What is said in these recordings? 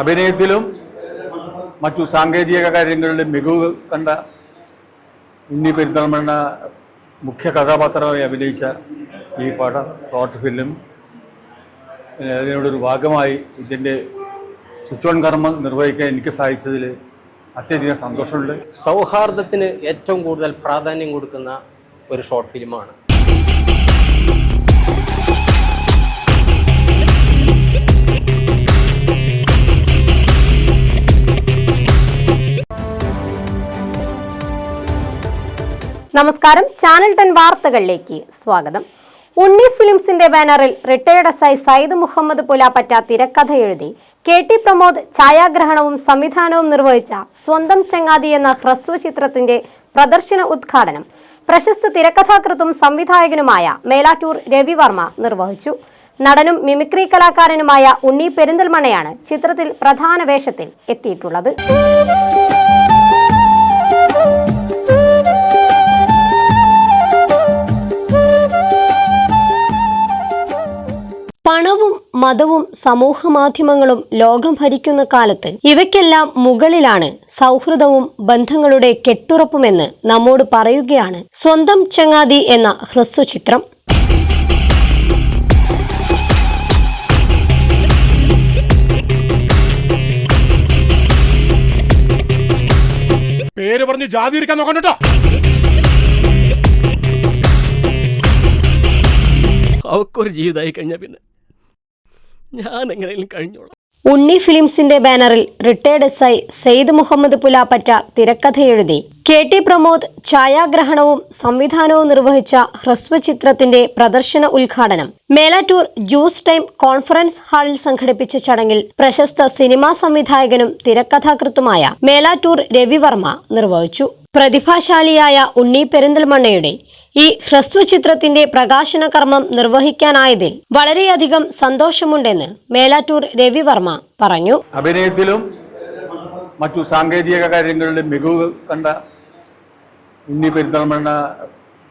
അഭിനയത്തിലും മറ്റു സാങ്കേതിക കാര്യങ്ങളിലും മികവ് കണ്ട ഉണ്ണി പെരുന്തൽമണ്ണ മുഖ്യ കഥാപാത്രമായി അഭിനയിച്ച ഈ പടം ഷോർട്ട് ഫിലിം അതിനോടൊരു ഭാഗമായി ഇതിന്റെ സ്വിച്ച് കർമ്മം നിർവഹിക്കാൻ എനിക്ക് സാധിച്ചതിൽ അത്യധികം സന്തോഷമുണ്ട്. സൗഹാർദ്ദത്തിന് ഏറ്റവും കൂടുതൽ പ്രാധാന്യം കൊടുക്കുന്ന ഒരു ഷോർട്ട് ഫിലിമാണ് നമസ്കാരം. ചാനൽ ടെൻ വാർത്തകളിലേക്ക് സ്വാഗതം. ഉണ്ണി ഫിലിംസിന്റെ ബാനറിൽ retired S I Sayyid Muhammad Pulappatta തിരക്കഥ എഴുതി. കെ ടി പ്രമോദ് ഛായാഗ്രഹണവും സംവിധാനവും നിർവഹിച്ച സ്വന്തം ചങ്ങാതി എന്ന ഹ്രസ്വ ചിത്രത്തിന്റെ പ്രദർശന ഉദ്ഘാടനം. പ്രശസ്ത തിരക്കഥാകൃത്തും സംവിധായകനുമായ മേലാറ്റൂർ രവിവർമ്മ നിർവഹിച്ചു. നടനും മിമിക്രി കലാകാരനുമായ ഉണ്ണി പെരിന്തൽമണയാണ് ചിത്രത്തിൽ പ്രധാന വേഷത്തിൽ എത്തിയിട്ടുള്ളത്. മതവും സമൂഹ മാധ്യമങ്ങളും ലോകം ഭരിക്കുന്ന കാലത്ത് ഇവയ്ക്കെല്ലാം മുകളിലാണ് സൗഹൃദവും ബന്ധങ്ങളുടെ കെട്ടുറപ്പുമെന്ന് നമ്മോട് പറയുകയാണ് സ്വന്തം ചങ്ങാതി എന്ന ഹ്രസ്വചിത്രം പേര് പറഞ്ഞ് ജാതി ഇരിക്കാൻ നോക്കണ്ടോ അവക്കൊരു ജീവിതമായി കഴിഞ്ഞാൽ പിന്നെ ഞാൻ എങ്ങനെയും കഴിഞ്ഞോളാം. ഉണ്ണി ഫിലിംസിന്റെ ബാനറിൽ retired S I Saeed Muhammad Pulappatta തിരക്കഥ എഴുതി കെ ടി പ്രമോദ് ഛായാഗ്രഹണവും സംവിധാനവും നിർവഹിച്ച ഹ്രസ്വചിത്രത്തിന്റെ പ്രദർശന ഉദ്ഘാടനം. മേലാറ്റൂർ ജ്യൂസ് ടൈം കോൺഫറൻസ് ഹാളിൽ സംഘടിപ്പിച്ച ചടങ്ങിൽ പ്രശസ്ത സിനിമാ സംവിധായകനും തിരക്കഥാകൃത്തുമായ മേലാറ്റൂർ രവിവർമ്മ നിർവഹിച്ചു. പ്രതിഭാശാലിയായ ഉണ്ണി പെരിന്തൽമണ്ണയുടെ ഈ ഹ്രസ്വചിത്രത്തിന്റെ പ്രകാശന കർമ്മം നിർവഹിക്കാനായതിൽ വളരെയധികം സന്തോഷമുണ്ടെന്ന് മേലാറ്റൂർ രവിവർമ്മ പറഞ്ഞു. അഭിനയത്തിലും മറ്റു സാങ്കേതിക കാര്യങ്ങളിലും മികവ് കണ്ട ഉണ്ണി പെരുന്തൽമണ്ണ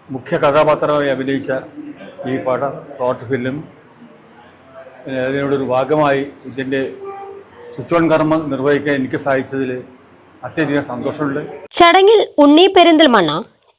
മുഖ്യ കഥാപാത്രമായി അഭിനയിച്ച ഈ പടം ഷോർട്ട് ഫിലിം അതിനോടൊരു ഭാഗമായി ഇതിന്റെ സ്വിച്ച് ഓൺ കർമ്മം നിർവഹിക്കാൻ എനിക്ക് സാധിച്ചതിൽ അത്യധികം സന്തോഷമുണ്ട്. ചടങ്ങിൽ Unni Perinthalmanna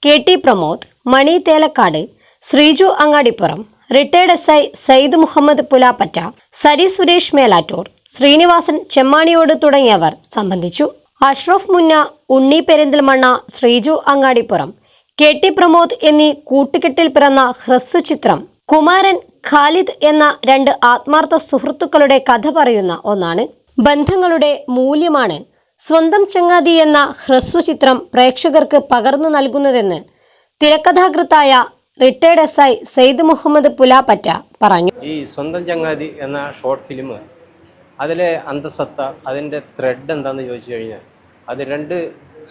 K T Pramod Mani Thelakkad Sreeju Angadippuram retired S I Sayyid Muhammad Pulappatta Sari Suresh Melattur Srinivasan Chemmaniyode തുടങ്ങിയവർ സംബന്ധിച്ചു. അഷ്റഫ് മുന്ന ഉണ്ണി പെരിന്തൽമണ്ണ ശ്രീജു അങ്ങാടിപ്പുറം കെ ടി പ്രമോദ് എന്നീ കൂട്ടുകെട്ടിൽ പിറന്ന ഹ്രസ്വ ചിത്രം കുമാരൻ ഖാലിദ് എന്ന രണ്ട് ആത്മാർത്ഥ സുഹൃത്തുക്കളുടെ കഥ പറയുന്ന ഒന്നാണ്. ബന്ധങ്ങളുടെ മൂല്യമാണ് സ്വന്തം ചങ്ങാതി എന്ന ഹ്രസ്വചിത്രം പ്രേക്ഷകർക്ക് പകർന്നു നൽകുന്നതെന്ന് തിരക്കഥാകൃത്തായ retired S I Saeed Muhammad Pulappatta പറഞ്ഞു. ഈ സ്വന്തം ചങ്ങാതി എന്ന ഷോർട്ട് ഫിലിം അതിലെ അന്തസത്ത അതിന്റെ ത്രെഡ് എന്താണെന്ന് ചോദിച്ചു കഴിഞ്ഞാൽ അത് രണ്ട്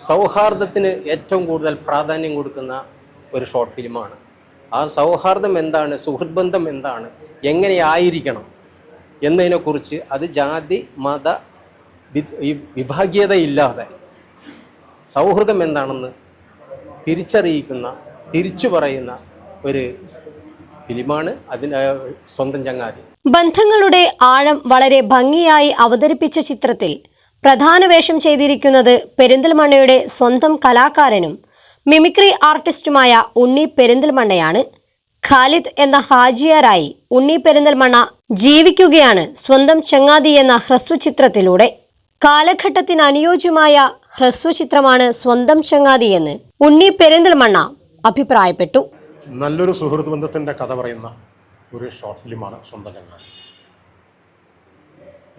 സൗഹാർദ്ദത്തിന് ഏറ്റവും കൂടുതൽ പ്രാധാന്യം കൊടുക്കുന്ന ഒരു ഷോർട്ട് ഫിലിമാണ്. ആ സൗഹാർദ്ദം എന്താണ് സുഹൃത്ബന്ധം എന്താണ് എങ്ങനെയായിരിക്കണം എന്നതിനെക്കുറിച്ച് അത് ജാതി മത ഈ വിഭാഗീയതയില്ലാതെ സൗഹൃദം എന്താണെന്ന് തിരിച്ചറിയിക്കുന്ന തിരിച്ചു പറയുന്ന ഒരു ഫിലിമാണ് അതിന് സ്വന്തം ചങ്ങാതി. ബന്ധങ്ങളുടെ ആഴം വളരെ ഭംഗിയായി അവതരിപ്പിച്ച ചിത്രത്തിൽ പ്രധാന വേഷം ചെയ്തിരിക്കുന്നത് പെരിന്തൽമണ്ണയുടെ സ്വന്തം കലാകാരനും മിമിക്രി ആർട്ടിസ്റ്റുമായ ഉണ്ണി പെരിന്തൽമണ്ണയാണ്. ഖാലിദ് എന്ന ഹാജിയാരായി ഉണ്ണി പെരിന്തൽമണ്ണ ജീവിക്കുകയാണ് സ്വന്തം ചങ്ങാതി എന്ന ഹ്രസ്വചിത്രത്തിലൂടെ. കാലഘട്ടത്തിന് അനുയോജ്യമായ ഹ്രസ്വചിത്രമാണ് സ്വന്തം ചങ്ങാതി എന്ന് ഉണ്ണി പെരിന്തൽമണ്ണ അഭിപ്രായപ്പെട്ടു. നല്ലൊരു സുഹൃത്ത് ബന്ധത്തിന്റെ കഥ പറയുന്ന ഒരു ഷോർട്ട് ഫിലിമാണ് സ്വന്തം ചങ്ങാതി.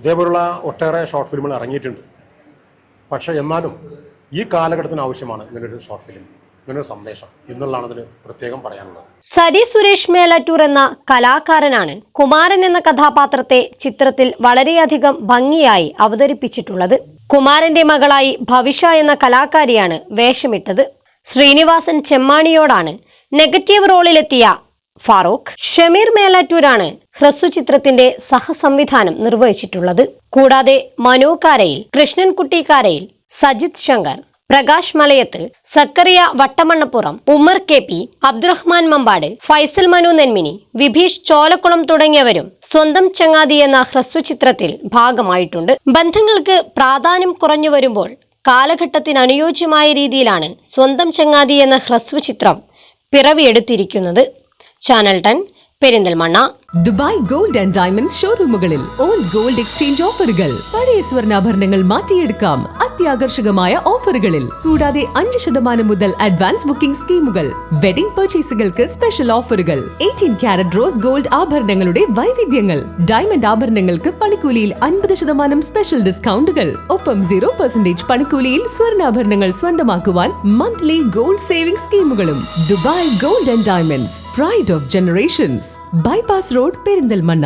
ഇതേപോലുള്ള ഒട്ടേറെ ഷോർട്ട് ഫിലിമുകൾ ഇറങ്ങിയിട്ടുണ്ട്. പക്ഷേ എന്നാലും ഈ കാലഘട്ടത്തിന് ആവശ്യമാണ് ഇങ്ങനൊരു ഷോർട്ട് ഫിലിം ഇങ്ങനൊരു സന്ദേശം എന്നുള്ളതാണ് അതിന് പ്രത്യേകം പറയാനുള്ളത്. സരി സുരേഷ് മേലാറ്റൂർ എന്ന കലാകാരനാണ് കുമാരൻ എന്ന കഥാപാത്രത്തെ ചിത്രത്തിൽ വളരെയധികം ഭംഗിയായി അവതരിപ്പിച്ചിട്ടുള്ളത്. കുമാരന്റെ മകളായി ഭവിഷ എന്ന കലാകാരിയാണ് വേഷമിട്ടത്. ശ്രീനിവാസൻ ചെമ്മാണിയോടാണ് നെഗറ്റീവ് റോളിലെത്തിയ ഫാറൂഖ്. ഷമീർ മേലാറ്റൂരാണ് ഹ്രസ്വ ഹ്രസ്വചിത്രത്തിന്റെ സഹസംവിധാനം നിർവഹിച്ചിട്ടുള്ളത്. കൂടാതെ മനു കാരയിൽ കൃഷ്ണൻകുട്ടി കാരയിൽ സജിത് ശങ്കർ പ്രകാശ് മലയത്ത് സക്കറിയ വട്ടമണ്ണപ്പുറം ഉമർ കെ പി അബ്ദുറഹ്മാൻ മമ്പാട് ഫൈസൽ മനു നെന്മിനി വിഭീഷ് ചോലക്കുളം തുടങ്ങിയവരും സ്വന്തം ചങ്ങാതി എന്ന ഹ്രസ്വചിത്രത്തിൽ ഭാഗമായിട്ടുണ്ട്. ബന്ധങ്ങൾക്ക് പ്രാധാന്യം കുറഞ്ഞു വരുമ്പോൾ കാലഘട്ടത്തിന് അനുയോജ്യമായ രീതിയിലാണ് സ്വന്തം ചങ്ങാതി എന്ന ഹ്രസ്വചിത്രം പിറവിയെടുത്തിരിക്കുന്നത്. Channel ten Perinthalmanna. Dubai gold and diamonds ഷോറൂമുകളിൽ old gold exchange ഓഫറുകൾ. പഴയ സ്വർണാഭരണങ്ങൾ മാറ്റിയെടുക്കാം. അത്യാകർഷകമായ ഓഫറുകളിൽ. കൂടാതെ അഞ്ച് ശതമാനം മുതൽ അഡ്വാൻസ് ബുക്കിംഗ് സ്കീമുകൾ. വെഡിംഗ് പർച്ചേസുകൾക്ക് സ്പെഷ്യൽ ഓഫറുകൾ. എയ്റ്റീൻ ക്യാരറ്റ് റോസ് ഗോൾഡ് ആഭരണങ്ങളുടെ വൈവിധ്യങ്ങൾ. ഡയമണ്ട് ആഭരണങ്ങൾക്ക് പണിക്കൂലിയിൽ അൻപത് ശതമാനം സ്പെഷ്യൽ ഡിസ്കൗണ്ടുകൾ. ഒപ്പം സീറോ പെർസെന്റേജ് പണിക്കൂലിയിൽ സ്വർണാഭരണങ്ങൾ സ്വന്തമാക്കുവാൻ monthly gold saving സ്കീമുകളും. Dubai gold and diamonds. Pride of generations. Bypass road Perinthalmanna